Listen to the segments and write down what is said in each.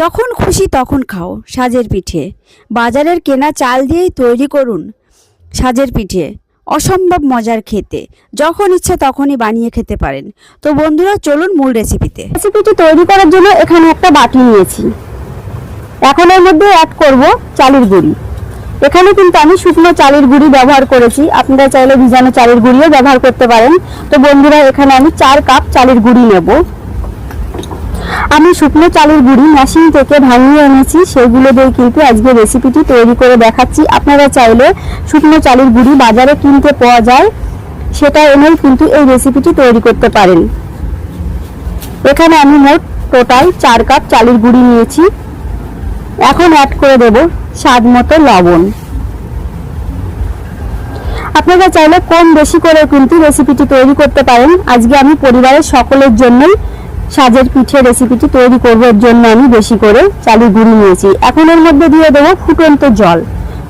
যখন খুশি তখন খাও, সাজের পিঠে। বাজারের কেনা চাল দিয়েই তৈরি করুন সাজের পিঠে। অসম্ভব মজার খেতে। যখন ইচ্ছা তখনই বানিয়ে খেতে পারেন। তো বন্ধুরা, চলুন মূল রেসিপিতে। রেসিপিটি তৈরি করার জন্য এখানে একটা বাটি নিয়েছি। এখন এর মধ্যে অ্যাড করব চালের গুঁড়ি। এখানে কিন্তু আমি শুকনো চালের গুঁড়ি ব্যবহার করেছি। আপনারা চাইলে ভিজানো চালের গুঁড়িও ব্যবহার করতে পারেন। তো বন্ধুরা, এখানে আমি চার কাপ চালের গুঁড়ি নেব। আমি শুকনো চালের গুঁড়ি মেশিন থেকে ভাঙিয়ে এনেছি, সেগুলো দিয়ে কিন্তু আজকে রেসিপিটি তৈরি করে দেখাচ্ছি। আপনারা চাইলে শুকনো চালের গুঁড়ি বাজারে কিনতে পাওয়া যায়, সেটা এনেই কিন্তু এই রেসিপিটি তৈরি করতে পারেন। এখানে আমি মোট টোটাল চার কাপ চালের গুঁড়ি নিয়েছি। এখন অ্যাড করে দেব স্বাদ মতো লবণ। আপনারা চাইলে কম বেশি করে কিন্তু রেসিপিটি তৈরি করতে পারেন। আজকে আমি পরিবারের সকলের জন্যই সাজের পিঠে রেসিপিটি তৈরি করবার জন্য আমি বেশি করে চালের গুঁড়ি নিয়েছি। এখন এর মধ্যে দিয়ে দেবো ফুটন্ত জল।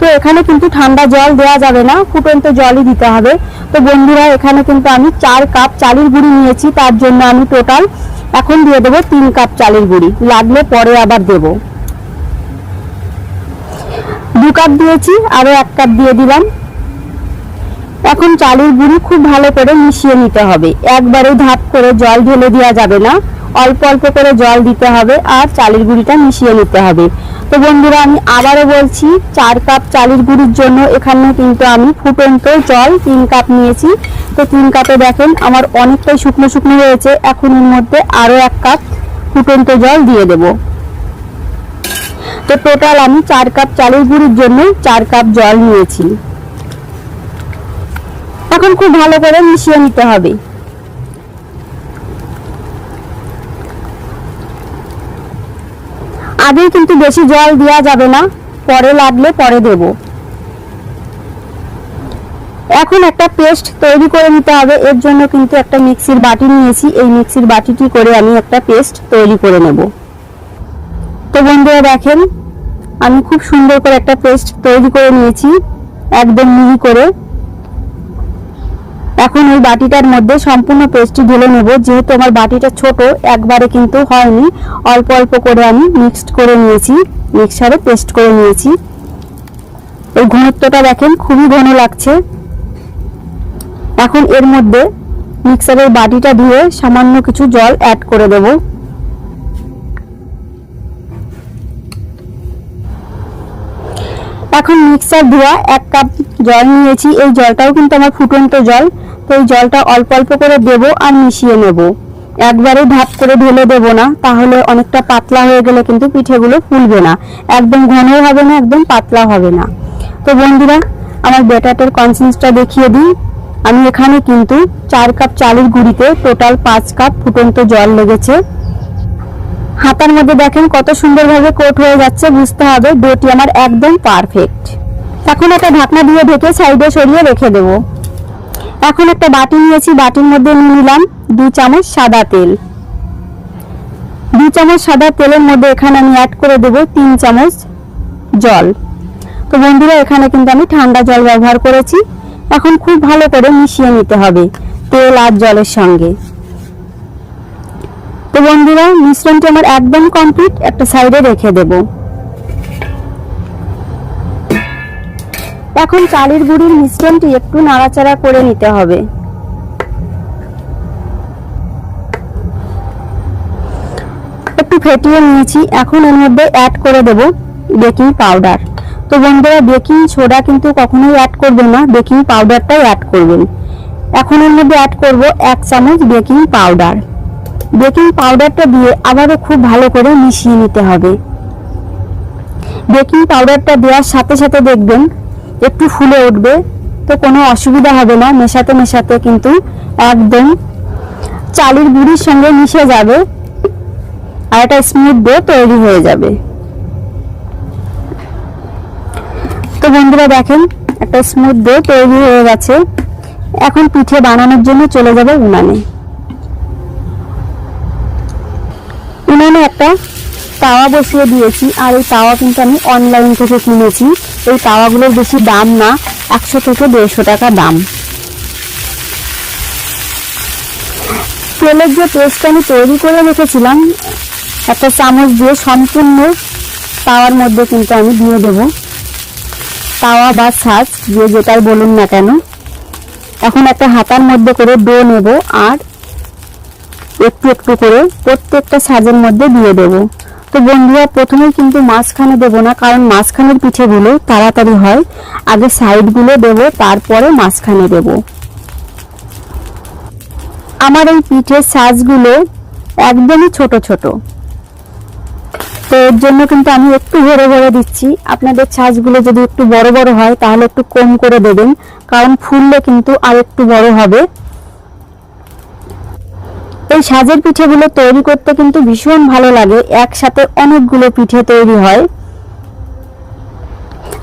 তো এখানে কিন্তু ঠান্ডা জল দেওয়া যাবে না, ফুটন্ত জলই দিতে হবে। তো বন্ধুরা, এখানে কিন্তু আমি চার কাপ চালের গুঁড়ি নিয়েছি, তার জন্য আমি টোটাল এখন দিয়ে দেবো তিন কাপ চালের গুঁড়ি। লাগলে পরে আবার দেব। দু কাপ দিয়েছি আরও এক কাপ দিয়ে দিলাম। এখন চালের গুঁড়ি খুব ভালো করে মিশিয়ে নিতে হবে। একবারে ধাপ করে জল ঢেলে দেওয়া যাবে না। অল্প অল্প করে জল দিতে হবে আর চালের গুঁড়িটা মিশিয়ে নিতে হবে। তো বন্ধুরা, আমি আবারও বলছি, চার কাপ চালের গুঁড়ির জন্য এখানে কিন্তু আমি ফুটন্ত জল তিন কাপ নিয়েছি। তো তিন কাপে দেখেন আমার অনেকটাই শুকনো শুকনো হয়েছে। এখন এর মধ্যে আরও এক কাপ ফুটন্ত জল দিয়ে দেব। তো টোটাল আমি চার কাপ চালের গুঁড়ির জন্য চার কাপ জল নিয়েছি। এখন খুব ভালো করে মিশিয়ে নিতে হবে। আগে কিন্তু বেশি জল দেওয়া যাবে না, পরে লাগলে পরে দেব। এখন একটা পেস্ট তৈরি করে নিতে হবে, এর জন্য কিন্তু একটা মিক্সির বাটি নিয়েছি, এই মিক্সির বাটিটি করে আমি একটা পেস্ট তৈরি করে নেব। তো বন্ধুরা দেখেন, আমি খুব সুন্দর করে একটা পেস্ট তৈরি করে নিয়েছি, একদম মিহি করে। এখন ওই বাটিটার মধ্যে সম্পূর্ণ পেস্টটি ঢেলে নেব। যেহেতু আমার বাটিটা ছোট, একবারে কিন্তু হয়নি। অল্প অল্প করে আমি মিক্সড করে নিয়েছি। মিক্সারে পেস্ট করে নিয়েছি। এই ঘনত্বটা দেখেন, খুবই ঘন লাগছে। এখন এর মধ্যে মিক্সারের বাটিটা ধুয়ে সামান্য কিছু জল অ্যাড করে দেব। এখন মিক্সার ধোয়া এক কাপ জল নিয়েছি। এই জলটাও কিন্তু আমার ফুটন্ত জল। এই জলটা অল্প অল্প করে দেব আর মিশিয়ে নেব। একবারে ধাপ করে ঢেলে দেব না, তাহলে অনেকটা পাতলা হয়ে গেলে কিন্তু পিঠেগুলো ফুলবে না। একদম ঘনও হবে না, একদম পাতলা হবে না। তো বন্ধুরা, আমার ব্যাটারটার কনসিস্টটা দেখিয়ে দিই। আমি এখানে কিন্তু চার কাপ চালের গুঁড়িতে টোটাল পাঁচ কাপ ফুটন্ত জল লেগেছে। হাতার মধ্যে দেখেন কত সুন্দরভাবে কোট হয়ে যাচ্ছে, বুঝতে হবে ডোটি আমার একদম পারফেক্ট এখন একটা ঢাকনা দিয়ে ঢেকে সাইডে সরিয়ে রেখে দেব। এখন একটা বাটি নিয়েছি, বাটির মধ্যে নিয়ে নিলাম দু চামচ সাদা তেল। দু চামচ সাদা তেলের মধ্যে এখানে আমি অ্যাড করে দেব তিন চামচ জল। তো বন্ধুরা, এখানে কিন্তু আমি ঠান্ডা জল ব্যবহার করেছি। এখন খুব ভালো করে মিশিয়ে নিতে হবে তেল আর জলের সঙ্গে। তো বন্ধুরা, মিশ্রণটি আমার একদম কমপ্লিট একটা সাইডে রেখে দেব। এখন চালের গুঁড়ির মিশ্রণটি একটু নাড়াচাড়া করে নিতে হবে। একটু ফেটিয়ে নিয়েছি। এখন এর মধ্যে অ্যাড করে দেব বেকিং পাউডার তো বন্ধুরা বেকিং সোডা কিন্তু কখনোই অ্যাড করবেন না বেকিং পাউডারটাই অ্যাড করবেন। এখন এর মধ্যে অ্যাড করব এক চামচ বেকিং পাউডার বেকিং পাউডারটা দিয়ে আবারও খুব ভালো করে মিশিয়ে নিতে হবে। বেকিং পাউডারটা দেওয়ার সাথে সাথে দেখবেন একটু ফুলে উঠবে, তো কোনো অসুবিধা হবে না। মেশাতে মেশাতে কিন্তু একদম চালের গুঁড়ির সঙ্গে মিশে যাবে আর একটা স্মুথ ডো তৈরি হয়ে যাবে। তো বন্ধুরা দেখেন, একটা স্মুথ ডো তৈরি হয়ে গেছে। এখন পিঠে বানানোর জন্য চলে যাবে উনানে। উনানে একটা তাওয়া বসিয়ে দিয়েছি, আর এই তাওয়া কিন্তু আমি অনলাইন থেকে কিনেছি। এই তাওয়াগুলোর বেশি দাম না, একশো থেকে দেড়শো টাকা দাম। তেলের যে পেস্ট আমি তৈরি করে রেখেছিলাম, একটা চামচ দিয়ে সম্পূর্ণ তাওয়ার মধ্যে কিন্তু আমি দিয়ে দেব। তাওয়া বা সাজ যে যেটাই বলুন না কেন। এখন একটা হাতার মধ্যে করে ডো নেব আর একটু একটু করে প্রত্যেকটা সাজের মধ্যে দিয়ে দেব। তো বন্ধুরা, প্রথমেই কিন্তু মাঝখানে দেবো না, কারণ মাঝখানের পিঠেগুলো তাড়াতাড়ি হয়। আগে সাইডগুলো দেব, তারপরে মাঝখানে দেব। আমার এই পিঠের সাজগুলো একদমই ছোট ছোট। তো এর জন্য কিন্তু আমি একটু ভরে ভরে দিচ্ছি। আপনাদের ছাঁচগুলো যদি একটু বড় বড় হয়, তাহলে একটু কম করে দেবেন, কারণ ফুললে কিন্তু আর একটু বড় হবে। এই সাজের পিঠেগুলো তৈরি করতে কিন্তু ভীষণ ভালো লাগে। একসাথে অনেকগুলো পিঠে তৈরি হয়।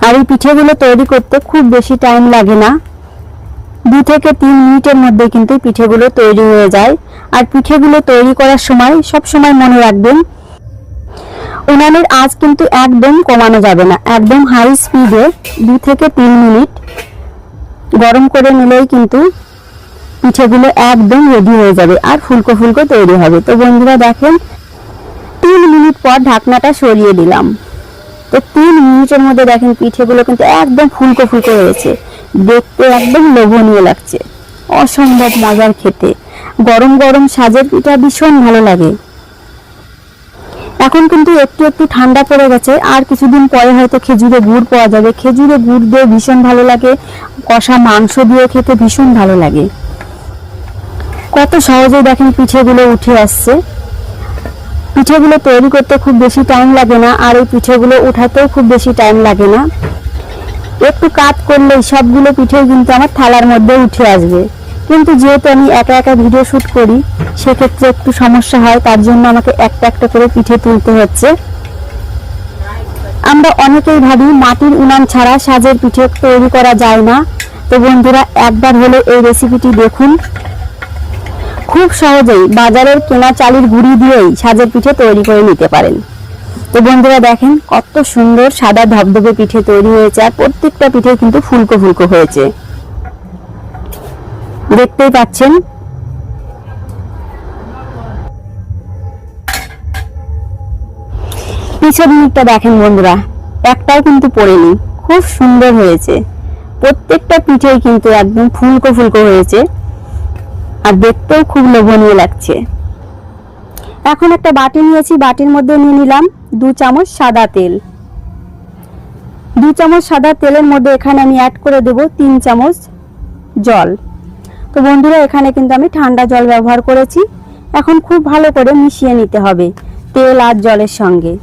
আর এই পিঠেগুলো তৈরি করতে খুব বেশি টাইম লাগে না। দু থেকে তিন মিনিটের মধ্যে কিন্তু পিঠেগুলো তৈরি হয়ে যায়। আর পিঠেগুলো তৈরি করার সময় সব সময় মনে রাখবেন, উনানের আজ কিন্তু একদম কমানো যাবে না, একদম হাই স্পিডে দু থেকে তিন মিনিট গরম করে নিলেই কিন্তু পিঠেগুলো একদম রেডি হয়ে যাবে আর ফুলকো ফুলকো তৈরি হবে। তো বন্ধুরা দেখেন, তিন মিনিট পর ঢাকনাটা সরিয়ে দিলাম। তো তিন মিনিটের মধ্যে দেখেন পিঠেগুলো কিন্তু একদম ফুলকো ফুলকো হয়েছে। দেখতে একদম লোভনীয় লাগছে। অসম্ভব মজার খেতে। গরম গরম সাজের পিঠা ভীষণ ভালো লাগে। এখন কিন্তু একটু একটু ঠান্ডা পড়ে গেছে। আর কিছুদিন পরে হয়তো খেজুরে গুড় পাওয়া যাবে। খেজুরে গুড় দিয়ে ভীষণ ভালো লাগে। কষা মাংস দিয়ে খেতে ভীষণ ভালো লাগে। কত সহজেই দেখেন পিঠেগুলো উঠে আসছে। পিঠেগুলো তৈরি করতে খুব বেশি টাইম লাগে না, আর এই পিঠেগুলো উঠাতেও খুব বেশি টাইম লাগে না। একটু কাত করলেই সবগুলো পিঠে কিন্তু আমার থালার মধ্যে উঠে আসবে। কিন্তু যেহেতু আমি একা একা ভিডিও শুট করি, সেক্ষেত্রে একটু সমস্যা হয়, তার জন্য আমাকে একটা একটা করে পিঠে তুলতে হচ্ছে। আমরা অনেকেই ভাবি, মাটির উনান ছাড়া সাজের পিঠে তৈরি করা যায় না। তো বন্ধুরা, একবার হলে এই রেসিপিটি দেখুন। খুব সহজেই বাজারের কেনা চালের গুঁড়ি দিয়েই সাজের পিঠে তৈরি করে নিতে পারেন। তো বন্ধুরা দেখেন, কত সুন্দর সাদা ধবধবে পিঠে তৈরি হয়েছে আর প্রত্যেকটা পিঠে কিন্তু ফুলকো ফুলকো হয়েছে। দেখতেই পাচ্ছেন। পিছের মুখটা দেখেন বন্ধুরা, একটাও কিন্তু পড়েনি, খুব সুন্দর হয়েছে। প্রত্যেকটা পিঠেই কিন্তু একদম ফুলকো ফুলকো হয়েছে। আর দেখতেও খুব লোভনীয় লাগছে। এখন একটা বাটি নিয়েছি, বাটির মধ্যে নিয়ে নিলাম দু চামচ সাদা তেল। দু চামচ সাদা তেলের মধ্যে এখানে আমি অ্যাড করে দেব তিন চামচ জল। তো বন্ধুরা, এখানে কিন্তু আমি ঠান্ডা জল ব্যবহার করেছি। এখন খুব ভালো করে মিশিয়ে নিতে হবে তেল আর জলের সঙ্গে।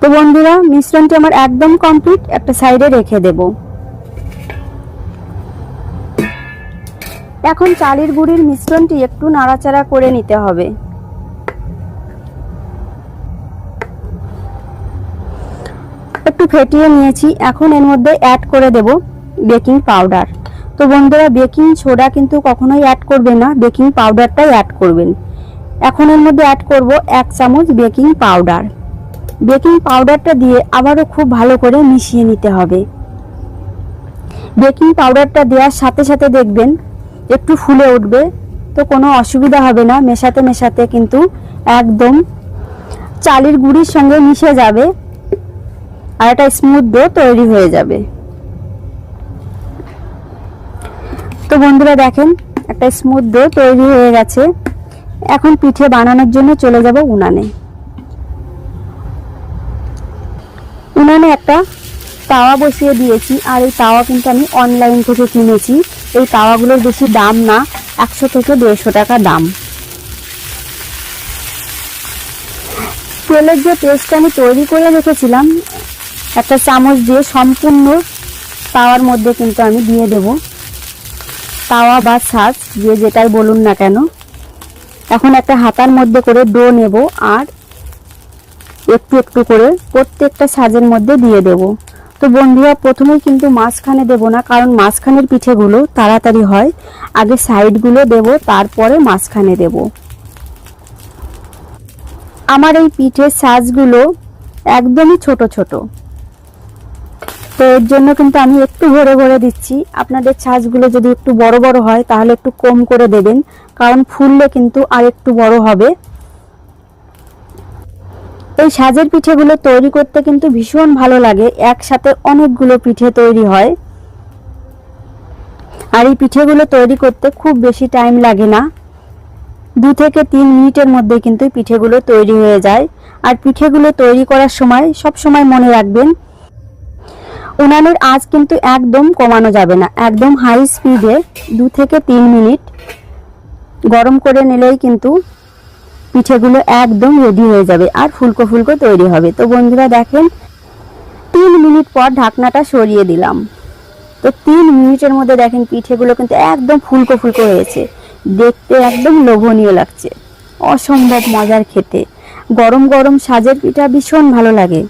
তো বন্ধুরা, মিশ্রণটি আমার একদম কমপ্লিট একটা সাইডে রেখে দেব। এখন চালের গুঁড়ির মিশ্রণটি একটু নাড়াচাড়া করে নিতে হবে। একটু ফেটিয়ে নিয়েছি, এখন এর মধ্যে অ্যাড করে দেব বেকিং পাউডার তো বন্ধুরা বেকিং সোডা কিন্তু কখনোই অ্যাড করবে না বেকিং পাউডারটাই অ্যাড করবেন। এখন এর মধ্যে অ্যাড করব এক চামচ বেকিং পাউডার বেকিং পাউডারটা দিয়ে আবারও খুব ভালো করে মিশিয়ে নিতে হবে। বেকিং পাউডারটা দেওয়ার সাথে সাথে দেখবেন একটু ফুলে উঠবে, তো কোনো অসুবিধা হবে না। মেশাতে মেশাতে কিন্তু একদম চালের গুঁড়ির সঙ্গে মিশে যাবে আর একটা স্মুথ ডো তৈরি হয়ে যাবে। তো বন্ধুরা দেখেন, একটা স্মুথ ডো তৈরি হয়ে গেছে। এখন পিঠে বানানোর জন্য চলে যাব উনানে। উনানে একটা তাওয়া বসিয়ে দিয়েছি, আর এই তাওয়া কিন্তু আমি অনলাইন থেকে কিনেছি। এই তাওয়াগুলোর বেশি দাম না, একশো থেকে দেড়শো টাকা দাম। তেলের যে পেস্টটা আমি তৈরি করে রেখেছিলাম, একটা চামচ দিয়ে সম্পূর্ণ তাওয়ার মধ্যে কিন্তু আমি দিয়ে দেব। তাওয়া বা ছাঁচ যে যেটাই বলুন না কেন। এখন একটা হাতার মধ্যে করে ডো নেব আর একটু একটু করে প্রত্যেকটা সাজের মধ্যে দিয়ে দেব। তো বন্ধুরা, প্রথমেই কিন্তু মাঝখানে দেব না, কারণ মাঝখানের পিঠেগুলো তাড়াতাড়ি হয়। আগে সাইডগুলো দেব, তারপরে মাঝখানে দেব। আমার এই পিঠের সাজগুলো একদমই ছোট ছোট। তো এর জন্য কিন্তু আমি একটু ভরে ভরে দিচ্ছি। আপনাদের ছাঁচগুলো যদি একটু বড় বড় হয়, তাহলে একটু কম করে দেবেন, কারণ ফুললে কিন্তু আর একটু বড় হবে। এই সাজের পিঠেগুলো তৈরি করতে কিন্তু ভীষণ ভালো লাগে। একসাথে অনেকগুলো পিঠে তৈরি হয়। আর এই পিঠেগুলো তৈরি করতে খুব বেশি টাইম লাগে না। দু থেকে তিন মিনিটের মধ্যে কিন্তু পিঠেগুলো তৈরি হয়ে যায়। আর পিঠেগুলো তৈরি করার সময় সব সময় মনে রাখবেন, উনানের আঁচ কিন্তু একদম কমানো যাবে না। একদম হাই স্পিডে দু থেকে তিন মিনিট গরম করে নিলেই কিন্তু পিঠেগুলো একদম রেডি হয়ে যাবে আর ফুলকো ফুলকো তৈরি হবে। তো বন্ধুরা দেখেন, তিন মিনিট পর ঢাকনাটা সরিয়ে দিলাম। তো তিন মিনিটের মধ্যে দেখেন পিঠেগুলো কিন্তু একদম ফুলকো ফুলকো হয়েছে। দেখতে একদম লোভনীয় লাগছে। অসম্ভব মজার খেতে। গরম গরম সাজের পিঠা ভীষণ ভালো লাগে।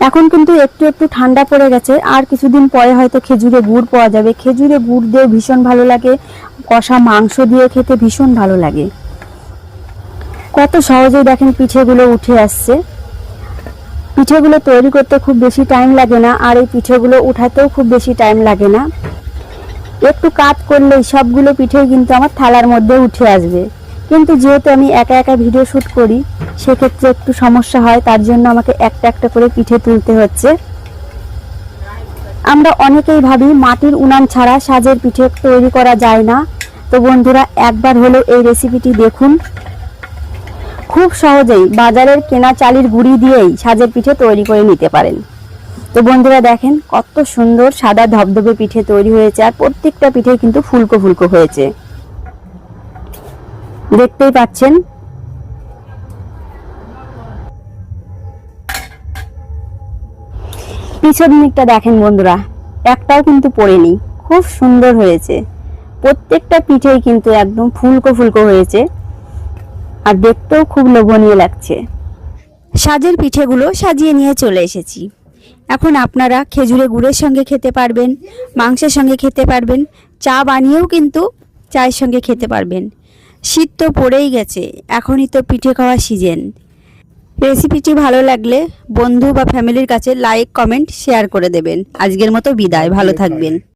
এখন কিন্তু একটু একটু ঠান্ডা পড়ে গেছে। আর কিছুদিন পরে হয়তো খেজুরে গুড় পাওয়া যাবে। খেজুরে গুড় দিয়ে ভীষণ ভালো লাগে। কষা মাংস দিয়ে খেতে ভীষণ ভালো লাগে। কত সহজেই দেখেন পিঠেগুলো উঠে আসছে। পিঠেগুলো তৈরি করতে খুব বেশি টাইম লাগে না, আর এই পিঠেগুলো উঠাতেও খুব বেশি টাইম লাগে না। একটু কাত করলেই সবগুলো পিঠেই কিন্তু আমার থালার মধ্যে উঠে আসবে। কিন্তু যেহেতু আমি একা একা ভিডিও শ্যুট করি, সেক্ষেত্রে একটু সমস্যা হয়, তার জন্য আমাকে একটা একটা করে পিঠে তুলতে হচ্ছে। আমরা অনেকেই ভাবি, মাটির উনান ছাড়া সাজের পিঠে তৈরি করা যায় না। তো বন্ধুরা, একবার হলেও এই রেসিপিটি দেখুন। খুব সহজেই বাজারের কেনা চালের গুঁড়ি দিয়েই সাজের পিঠে তৈরি করে নিতে পারেন। তো বন্ধুরা দেখেন, কত সুন্দর সাদা ধবধবে পিঠে তৈরি হয়েছে আর প্রত্যেকটা পিঠে কিন্তু ফুলকো ফুলকো হয়েছে। দেখতেই পাচ্ছেন। পিছন দিকটা দেখেন বন্ধুরা, একটাও কিন্তু পড়েনি খুব সুন্দর হয়েছে। প্রত্যেকটা পিঠেই কিন্তু একদম ফুলকো ফুলকো হয়েছে। আর দেখতেও খুব লোভনীয় লাগছে। সাজের পিঠেগুলো সাজিয়ে নিয়ে চলে এসেছি। এখন আপনারা খেজুরে গুড়ের সঙ্গে খেতে পারবেন, মাংসের সঙ্গে খেতে পারবেন, চা বানিয়েও কিন্তু চায়ের সঙ্গে খেতে পারবেন। শীত তো পড়েই গেছে, এখনই তো পিঠে খাওয়া সিজন। রেসিপিটি ভালো লাগলে বন্ধু বা ফ্যামিলির কাছে লাইক, কমেন্ট, শেয়ার করে দেবেন। আজকের মতো বিদায়, ভালো থাকবেন।